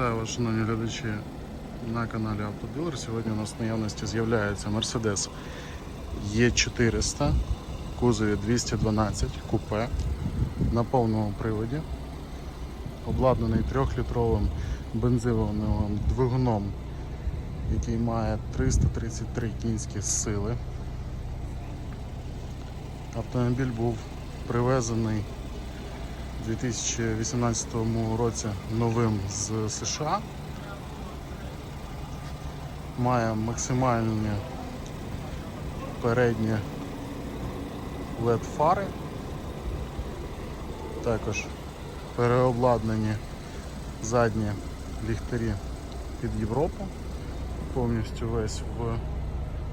Вітаю вас, шановні глядачі на каналі Автодилер. Сьогодні у нас в наявності з'являється Mercedes E400 в кузові 212 купе на повному приводі, обладнаний 3-літровим бензиновим двигуном, який має 333 кінські сили. Автомобіль був привезений 2018 році новим з США. Має максимальні передні LED фари. Також переобладнані задні ліхтарі під Європу. Повністю весь в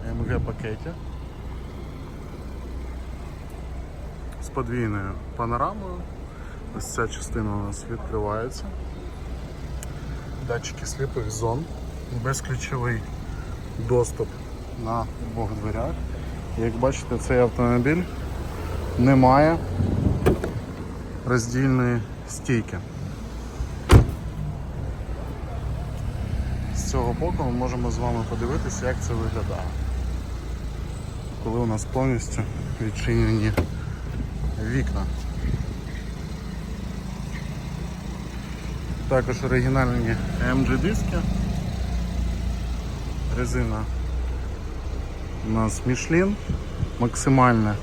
AMG пакеті. З подвійною панорамою. Ось ця частина у нас відкривається. Датчики сліпих зон, безключовий доступ на обох дверях. Як бачите, цей автомобіль не має роздільної стійки. З цього боку ми можемо з вами подивитися, як це виглядає. Коли у нас повністю відчинені вікна. Також оригінальні AMG диски. Резина у нас Michelin, максимальне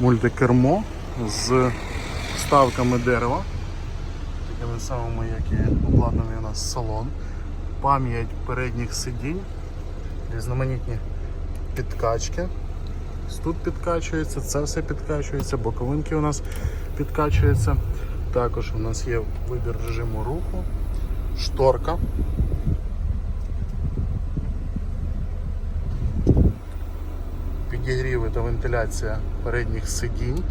мультикермо з вставками дерева, такими самими, як і обладнаний у нас салон, пам'ять передніх сидінь, різноманітні підкачки. Тут підкачується, це все підкачується, боковинки у нас підкачуються. Також у нас є вибір режиму руху, шторка. Підігріви та вентиляція передніх сидінь,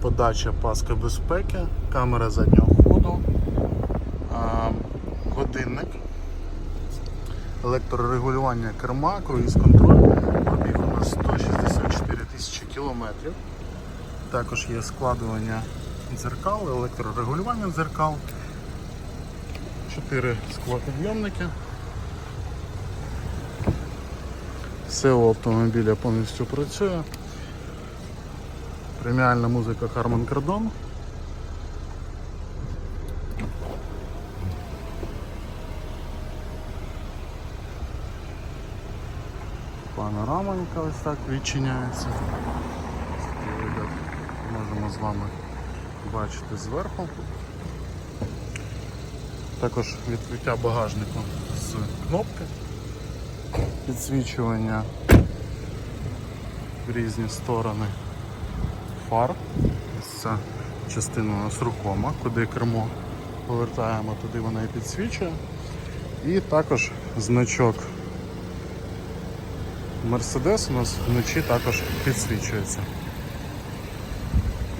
подача паски безпеки, камера заднього ходу, годинник, електрорегулювання керма, круїз-контроль, пробіг у нас 164 тисячі кілометрів. Також є складування дзеркал, електрорегулювання дзеркал, 4 склопідйомники. Все у автомобіля повністю працює. Преміальна музика Harman Kardon. Панорама, яка ось так відчиняється. Можемо з вами бачити зверху. Також відкриття багажнику з кнопки, підсвічування в різні сторони фар. Ця частина у нас рукома, куди кермо повертаємо, туди вона і підсвічує. І також значок Mercedes у нас вночі також підсвічується.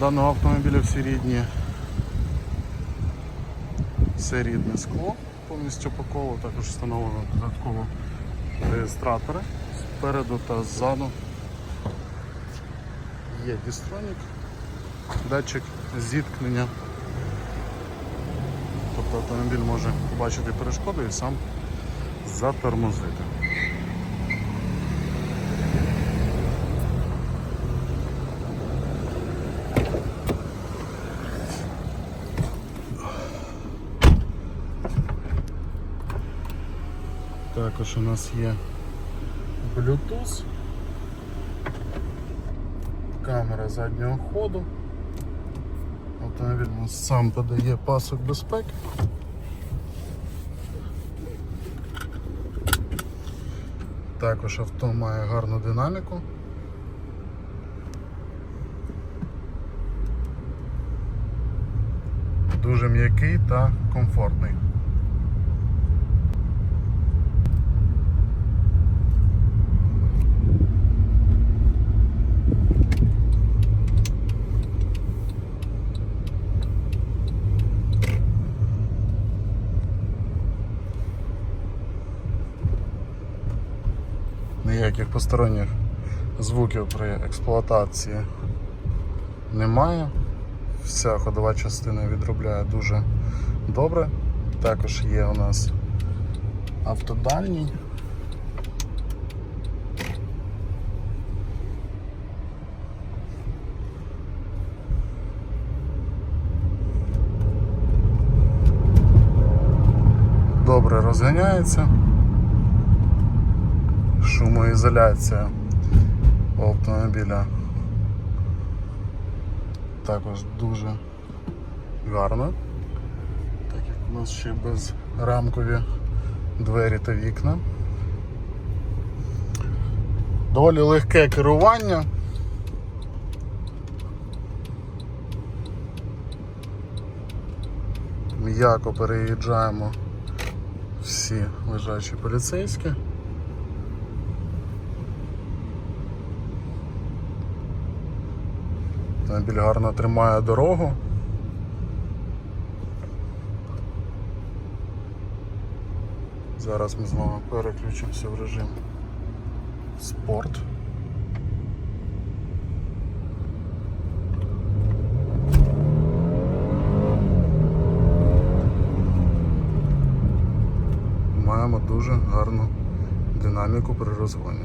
Даного автомобіля всі рідні. Все рідне скло повністю по колу, також встановлено додатково реєстратори спереду та ззаду. Є дістронік, датчик зіткнення. Тобто автомобіль може побачити перешкоду і сам затормозити. Також у нас є Bluetooth, камера заднього ходу. У нас сам подає пасок безпеки. Також авто має гарну динаміку. Дуже м'який та комфортний. Ніяких посторонніх звуків при експлуатації немає. Вся ходова частина відробляє дуже добре. Також є у нас автодальній. Добре розганяється. Шумоізоляція автомобіля також дуже гарна. Так як у нас ще безрамкові двері та вікна. Доволі легке керування. М'яко переїжджаємо всі лежачі поліцейські. Автомобіль гарно тримає дорогу. Зараз ми з вами переключимося в режим спорт. Маємо дуже гарну динаміку при розгоні.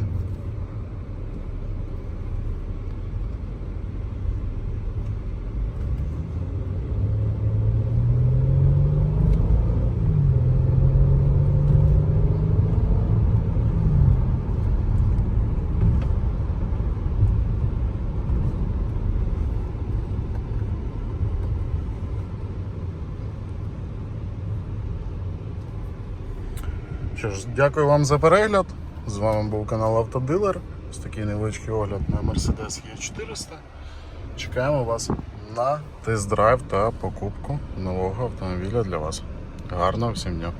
Що ж, дякую вам за перегляд. З вами був канал Автодилер. Ось такий невеличкий огляд на Mercedes E400. Чекаємо вас на тест-драйв та покупку нового автомобіля для вас. Гарного всім дня!